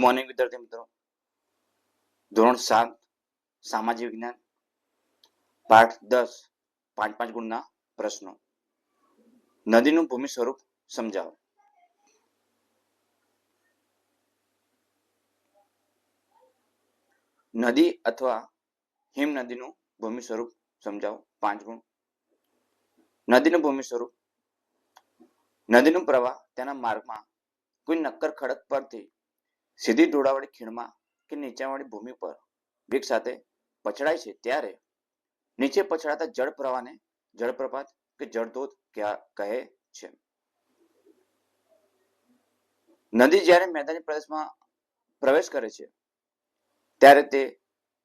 Morning વિદ્યાર્થી મિત્રો. ધોરણ સાત, સામાજિક વિજ્ઞાન. પાઠ દસ, પાંચ પાંચ ગુણના પ્રશ્નો. નદીનું ભૂમિ સ્વરૂપ સમજાવો. નદી અથવા હિમ નદીનું ભૂમિ સ્વરૂપ સમજાવો. પાંચ ગુણ. નદીનું ભૂમિ સ્વરૂપ. નદીનું પ્રવાહ તેના માર્ગમાં કોઈ નક્કર ખડક પરથી સીધી ડોળાવાળી ખીણમાં કે નીચાણવાળી ભૂમિ પર વેગ સાથે પછડાય છે ત્યારે નીચે પછડાતા જળ પ્રવાહને જળપ્રપાત કે જળધોધ કહે છે. નદી જ્યારે મેદાની પ્રદેશમાં પ્રવેશ કરે છે, ત્યારે તે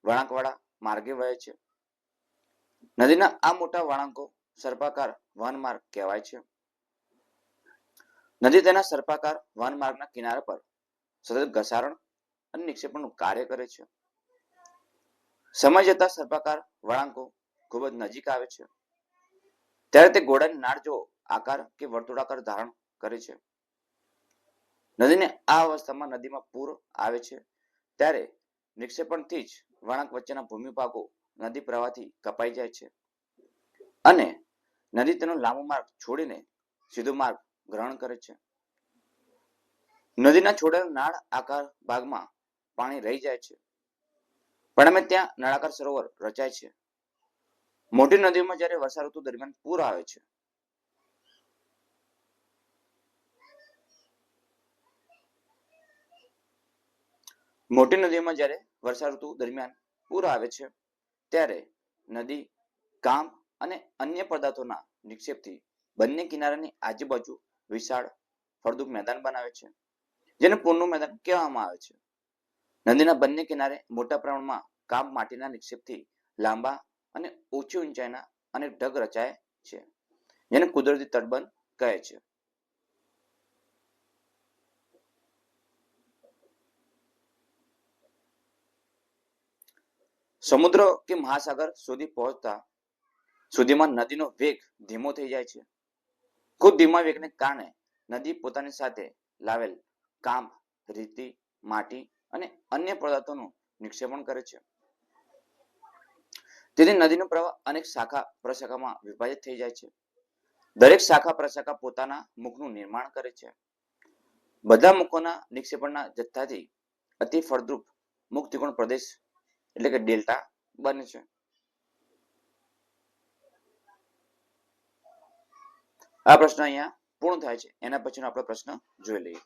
વળાંકવાળા માર્ગે વહે છે. નદીના આ મોટા વળાંકો સર્પાકાર વનમાર્ગ કહેવાય છે. નદી તેના સર્પાકાર વનમાર્ગના કિનારા પર સતત ઘસારણ અને નિક્ષેપણનું કાર્ય કરે છે. સમય જતા સર્પાકાર વળાંકો ખૂબ જ નજીક આવે છે. ત્યારે તે ઘોડાની નાળ જો આકાર કે વર્તુળાકાર ધારણ કરે છે. નદીને આ અવસ્થામાં નદીમાં પૂર આવે છે. ત્યારે નિક્ષેપણથી જ વળાંક વચ્ચેના ભૂમિભાગો નદી પ્રવાહથી કપાઈ જાય છે. અને નદી તેનો લાંબો માર્ગ છોડીને સીધો માર્ગ ગ્રહણ કરે છે. નદીના છોડેલ નાળ આકાર ભાગમાં પાણી રહી જાય છે. પરિણામે ત્યાં નળાકાર સરોવર રચાય છે. મોટી નદીઓમાં જ્યારે વર્ષા ઋતુ દરમિયાન પૂર આવે છે. મોટી નદીઓમાં જ્યારે વર્ષા ઋતુ દરમિયાન પૂર આવે છે, ત્યારે નદી કામ અને અન્ય પદાર્થોના નિક્ષેપથી બંને કિનારાની આજુબાજુ વિશાળ ફળદ્રુપ મેદાન બનાવે છે. જેને પૂરનું મેદાન કહેવામાં આવે છે. નદીના બંને કિનારે મોટા પ્રમાણમાં કામ માટીના નિક્ષેપથી લાંબા અને ઓછી ઊંચાઈના અને ઢગ રચાય છે, જેને કુદરતી તટબંધ કહે છે. સમુદ્ર કે મહાસાગર સુધી પહોંચતા સુધીમાં નદીનો વેગ ધીમો થઈ જાય છે. ખૂબ ધીમા વેગને કારણે નદી પોતાની સાથે લાવેલ કાંપ રીતિ, માટી અને અન્ય પદાર્થોનું નિક્ષેપણ કરે છે. તેથી નદીનો પ્રવાહ અનેક શાખા પ્રશાખામાં વિભાજિત થઈ જાય છે. દરેક શાખા પ્રશાખા પોતાના મુખનું નિર્માણ કરે છે. બધા મુખોના નિક્ષેપણના જથ્થાથી અતિ ફળદ્રુપ મુખ ત્રિકોણ પ્રદેશ એટલે કે ડેલ્ટા બને છે. આ પ્રશ્ન અહીંયા પૂર્ણ થાય છે. એના પછીનો આપણો પ્રશ્ન જોઈ લઈએ.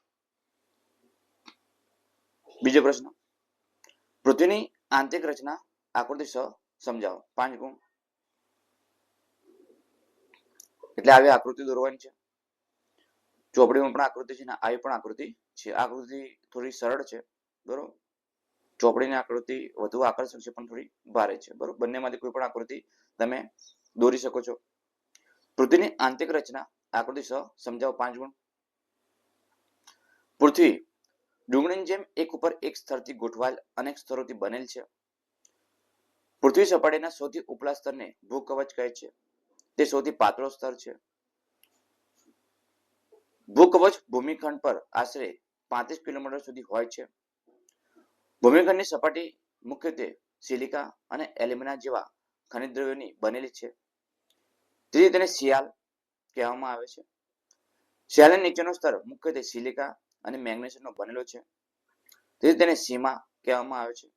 બીજો પ્રશ્ન. પૃથ્વીની આંતરિક રચના આકૃતિ સ સમજાવો. પાંચ ગુણ. એટલે આવી આકૃતિ દોરવાની છે. ચોપડીમાં પણ આકૃતિ છે ને આવી પણ આકૃતિ છે. આકૃતિ થોડી સરળ છે, બરોબર? ચોપડીની આકૃતિ વધુ આકર્ષક છે, પણ થોડી ભારે છે, બરોબર? બંનેમાંથી કોઈ પણ આકૃતિ તમે દોરી શકો છો. પૃથ્વીની આંતરિક રચના આકૃતિ સ સમજાવો, પાંચ ગુણ. પૃથ્વી ડુંગળીની જેમ એક ઉપર એક સ્તરથી ગોઠવાયેલ અનેક સ્તરોથી બનેલ છે. પૃથ્વી સપાટીના સૌથી ઉપલા સ્તરને ભૂકવચ કહે છે. તે સૌથી પાતળો સ્તર છે. ભૂકવચ ભૂમિખંડ પર આશરે પાંત્રીસ કિલોમીટર સુધી હોય છે. ભૂમિખંડની સપાટી મુખ્યત્વે સિલિકા અને એલ્યુમિના જેવા ખનિજ દ્રવ્યોની બનેલી છે. તેથી તેને શિયાલ કહેવામાં આવે છે. શિયાળની નીચેનો સ્તર મુખ્યત્વે સિલિકા અને મેગ્નેશિયમનો બનેલો છે. તેથી તેને સીમા કહેવામાં આવે છે.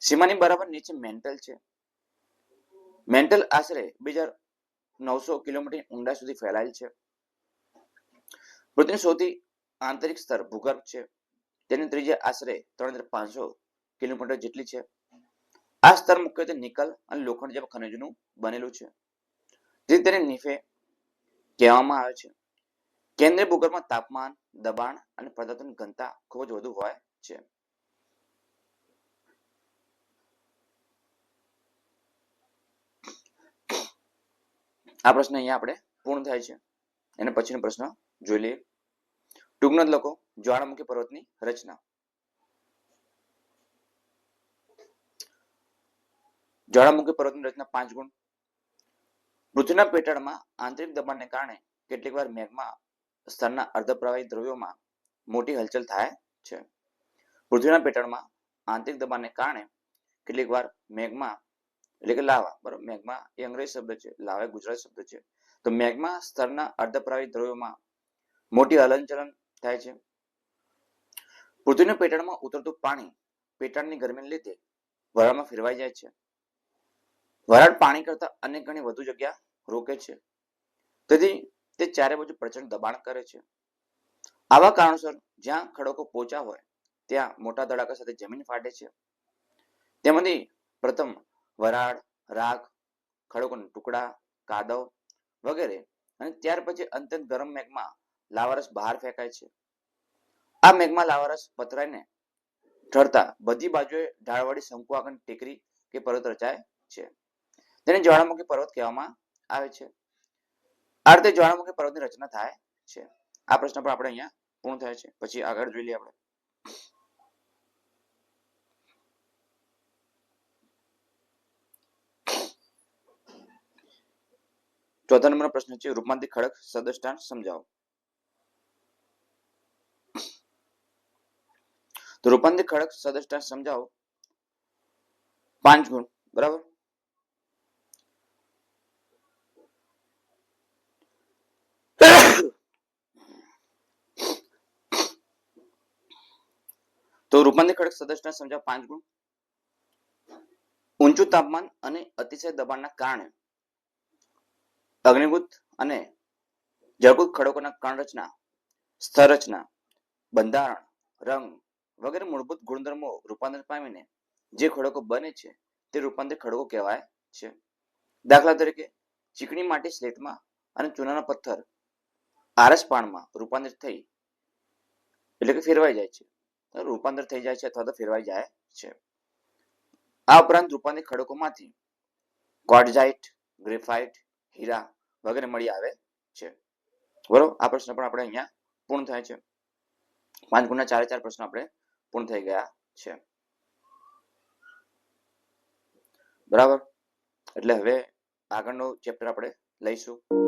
સીમાની બરાબર નીચે મેન્ટલ છે. મેન્ટલ આશરે બે હજાર નવસો કિલોમીટર ઊંડા સુધી ફેલાયેલ છે. પૃથ્વીનું સૌથી આંતરિક સ્તર ભૂગર્ભ છે. તેની ત્રિજ્યા આશરે ત્રણ હજાર પાંચસો કિલોમીટર જેટલી છે. આ સ્તર મુખ્યત્વે નિકલ અને લોખંડ જેવા ખનિજનું બનેલું છે. જે તેને નિફે કહેવામાં આવે છે. કેન્દ્રીય ભૂગર્ભમાં તાપમાન, દબાણ અને પદાર્થોની ઘનતા ખૂબ જ વધુ હોય છે. આ પ્રશ્ન અહીંયા આપણે પૂર્ણ થાય છે. એના પછીનો પ્રશ્ન જોઈ લઈએ. ટૂંકનો લખો, જ્વાળામુખી પર્વતની રચના. જ્વાળામુખી પર્વતની રચના પાંચ ગુણ. પૃથ્વીના પેટાળમાં આંતરિક દબાણને કારણે કેટલીક વાર મેઘમાં સ્તરના અર્ધપ્રવાહી દ્રવ્યોમાં મોટી હલચલ થાય છે. પૃથ્વીના પેટાળમાં આંતરિક દબાણને કારણે કેટલીક વાર મેઘમાં એટલે કે લાવા, બરોબર મેઘમાં એ અંગ્રેજી શબ્દ છે, લાવા એ ગુજરાતી શબ્દ છે. તો મેઘમાં સ્તરના અર્ધપ્રાવી દ્રવ્યોમાં મોટી હલનચલન થાય છે. પૃથ્વીના પેટાળમાં ઉતરતું પાણી પેટાળની ગરમીને લીધે વરાળમાં ફેરવાઈ જાય છે. વરાળ પાણી કરતા અનેક ગણી વધુ જગ્યા રોકે છે. તેથી તે ચારે બાજુ પ્રચંડ દબાણ કરે છે. આવા કારણોસર જ્યાં ખડકો પોચા હોય, ત્યાં મોટા ધડાકા સાથે જમીન ફાટે છે. તેમાંથી પ્રથમ વરાળ, રાખ, ખડકોના ટુકડા, કાદવ વગેરે અને ત્યાર પછી અત્યંત ગરમ મેઘમાં લાવારસ બહાર ફેંકાય છે. આ મેઘમાં લાવારસ પથરાઈને ઠરતા બધી બાજુએ ઢાળવાળી શંકુ આગળની ટેકરી કે પર્વત રચાય છે. તેને જ્વાળામુખી પર્વત કહેવામાં આવે છે. આ રીતે જ્વાળામુખી પર્વતની રચના થાય છે? આ પ્રશ્ન પણ આપણે અહીંયા પૂર્ણ થાય છે. પછી આગળ જોઈ લઈએ આપણે. ચોથા નંબરનો પ્રશ્ન છે રૂપાંતરિત ખડક સદષ્ટાંશ સમજાવો. તો રૂપાંતરિત ખડક સદષ્ટાંશ સમજાવો. પાંચ ગુણ. બરાબર? તો રૂપાંતર ખડક સદસ્યના સમજાવ પાંચ ગુણ. ઊંચું તાપમાન અને અતિશય દબાણના કારણે અગ્નિભૂત અને જળકૃત ખડકોના કણ રચના સ્થળ બંધારણ, રંગ વગેરે મૂળભૂત ગુણધર્મો રૂપાંતર પામીને જે ખડકો બને છે તે રૂપાંતર ખડકો કહેવાય છે. દાખલા તરીકે, ચીકણી માટી સ્લેટમાં અને ચૂનાના પથ્થર આરસ પાણમાં રૂપાંતરિત થઈ એટલે કે ફેરવાઈ જાય છે. રૂપાંતર થઈ જાય છે અથવા તો ફેરવાઈ જાય છે. આ ઉપરાંત રૂપાંતરિત ખડકોમાંથી ક્વાર્ટઝાઇટ ગ્રેફાઇટ, હીરા વગેરે મળી આવે છે. બરોબર? આ પ્રશ્ન પણ આપણે અહીંયા પૂર્ણ થાય છે. પાંચ ગુણના ચારે ચાર પ્રશ્નો આપણે પૂર્ણ થઈ ગયા છે. બરાબર? એટલે હવે આગળનો ચેપ્ટર આપણે લઈશું.